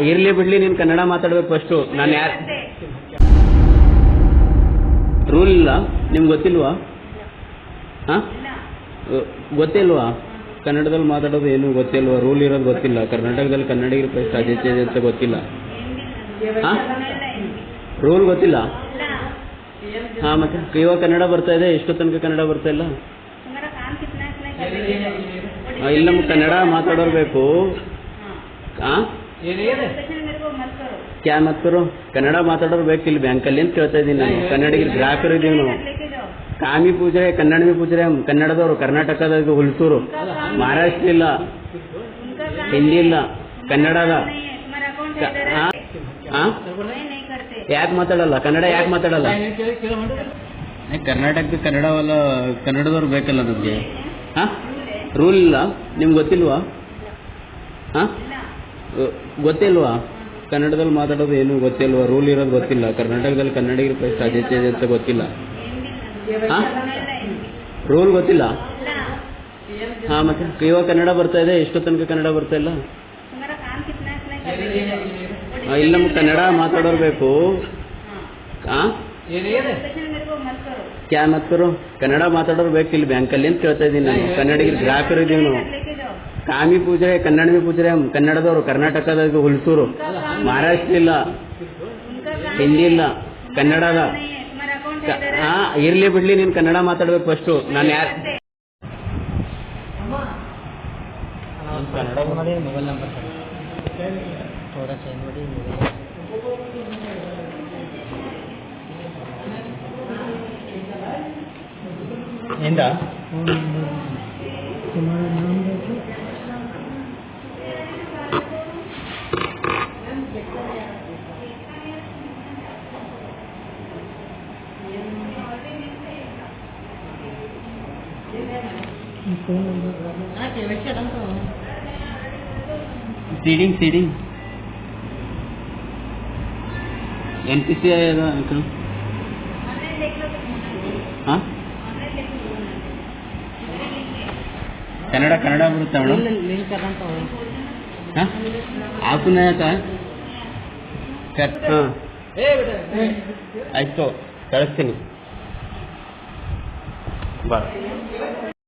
ಇರ್ಲಿ ಬಿಡ್ಲಿ ನೀನು ಕನ್ನಡ ಮಾತಾಡ್ಬೇಕು ಫಸ್ಟು ನಾನು ಯಾರು ರೂಲ್ ಇಲ್ಲ. ನಿಮ್ಗೆ ಗೊತ್ತಿಲ್ವಾ? ಹಾಂ? ಗೊತ್ತಿಲ್ವಾ? ಕನ್ನಡದಲ್ಲಿ ಮಾತಾಡೋದು ಏನು ಗೊತ್ತಿಲ್ವಾ? ರೂಲ್ ಇರೋದು ಗೊತ್ತಿಲ್ಲ. ಕರ್ನಾಟಕದಲ್ಲಿ ಕನ್ನಡ ಪ್ರಶ್ನೆ ಅಂತ ಗೊತ್ತಿಲ್ಲ. ರೂಲ್ ಗೊತ್ತಿಲ್ಲ? ಹಾಂ ಮತ್ತೆ ಇವಾಗ ಕನ್ನಡ ಬರ್ತಾ ಇದೆ. ಎಷ್ಟು ತನಕ ಕನ್ನಡ ಬರ್ತಾ ಇಲ್ಲ? ಇಲ್ಲ ನಮ್ಗೆ ಕನ್ನಡ ಮಾತಾಡೋರ್ಬೇಕು ಹಾಂ? ಕ್ಯಾ ಮತ್ ಕನ್ನಡ ಮಾತಾಡೋರು ಬೇಕಿಲ್ಲ ಬ್ಯಾಂಕಲ್ಲಿ ಅಂತ ಕೇಳ್ತಾ ಇದ್ದೀನಿ ನಾನು. ಕನ್ನಡಿಗರು ಗ್ರಾಹಕರು ಇದೀವಿ ನಾವು. ಕಾಮಿ ಪೂಜೆ ಕನ್ನಡ ಪೂಜೆ ಕನ್ನಡದವರು ಕರ್ನಾಟಕದ ಹುಲ್ಸೂರು. ಮಹಾರಾಷ್ಟ್ರ ಇಲ್ಲ. ಹಿಂದಿ ಇಲ್ಲ. ಕನ್ನಡದ ಯಾಕೆ ಮಾತಾಡಲ್ಲ? ಕನ್ನಡ ಯಾಕೆ ಮಾತಾಡಲ್ಲ? ಕರ್ನಾಟಕದ ಕನ್ನಡವಲ್ಲ ಕನ್ನಡದವ್ರು ಬೇಕಲ್ಲ ನಮಗೆ? ಹಾ ರೂಲ್ ಇಲ್ಲ. ನಿಮ್ಗೆ ಗೊತ್ತಿಲ್ವಾ? ಹಾ ಗೊತ್ತಿಲ್ವಾ? ಕನ್ನಡದಲ್ಲಿ ಮಾತಾಡೋದು ಏನು ಗೊತ್ತಿಲ್ವಾ? ರೂಲ್ ಇರೋದು ಗೊತ್ತಿಲ್ಲ. ಕರ್ನಾಟಕದಲ್ಲಿ ಕನ್ನಡಿಗರ ಸಾಧ್ಯತೆ ಇದೆ ಅಂತ ಗೊತ್ತಿಲ್ಲ. ರೂಲ್ ಗೊತ್ತಿಲ್ಲ? ಹಾ, ಮತ್ತೆ? ಇವಾಗ ಕನ್ನಡ ಬರ್ತಾ ಇದೆ? ಎಷ್ಟೊ ತನಕ ಕನ್ನಡ ಬರ್ತಾ ಇಲ್ಲ? ಇಲ್ಲ, ನಮ್ಗೆ ಕನ್ನಡ ಮಾತಾಡೋರ್ ಬೇಕು. ಕ್ಯಾ ಮತ್ತರು? ಕನ್ನಡ ಮಾತಾಡೋರ್ ಬೇಕು ಇಲ್ಲಿ ಬ್ಯಾಂಕಲ್ಲಿ ಅಂತ ಕೇಳ್ತಾ ಇದ್ದೀನಿ ನಾನು. ಕನ್ನಡಿಗರು ಗ್ರಾಹಕರು ಇದೀವಿ ನಾವು. ಕಾಮಿ ಪೂಜೆ ಕನ್ನಡ ಪೂಜೆ, ಕನ್ನಡದವರು ಕರ್ನಾಟಕದ ಹುಲ್ಸೂರು. ಮಹಾರಾಷ್ಟ್ರ ಇಲ್ಲ. ಹಿಂದಿ ಇಲ್ಲ. ಕನ್ನಡದ ಇರ್ಲಿ ಬಿಡ್ಲಿ, ನೀನ್ ಕನ್ನಡ ಮಾತಾಡ್ಬೇಕು ಫಸ್ಟ್ ನಾನು ಯಾರ ಕನ್ನಡ ಮೊಬೈಲ್ ನಂಬರ್ ಎಂದ तुम्हारा नाम बताओ seeding seeding NPCI Kannada Kannada ಬರುತ್ತೆ ಮೇಡಮ್ ಲಿಂಕ್ ಅದಂತ ಹಾಂ? ಆಪುನ ಕಟ್. ಹಾಂ. ಆಯ್ತು ಕಳಿಸ್ತೀನಿ. ಬಾ.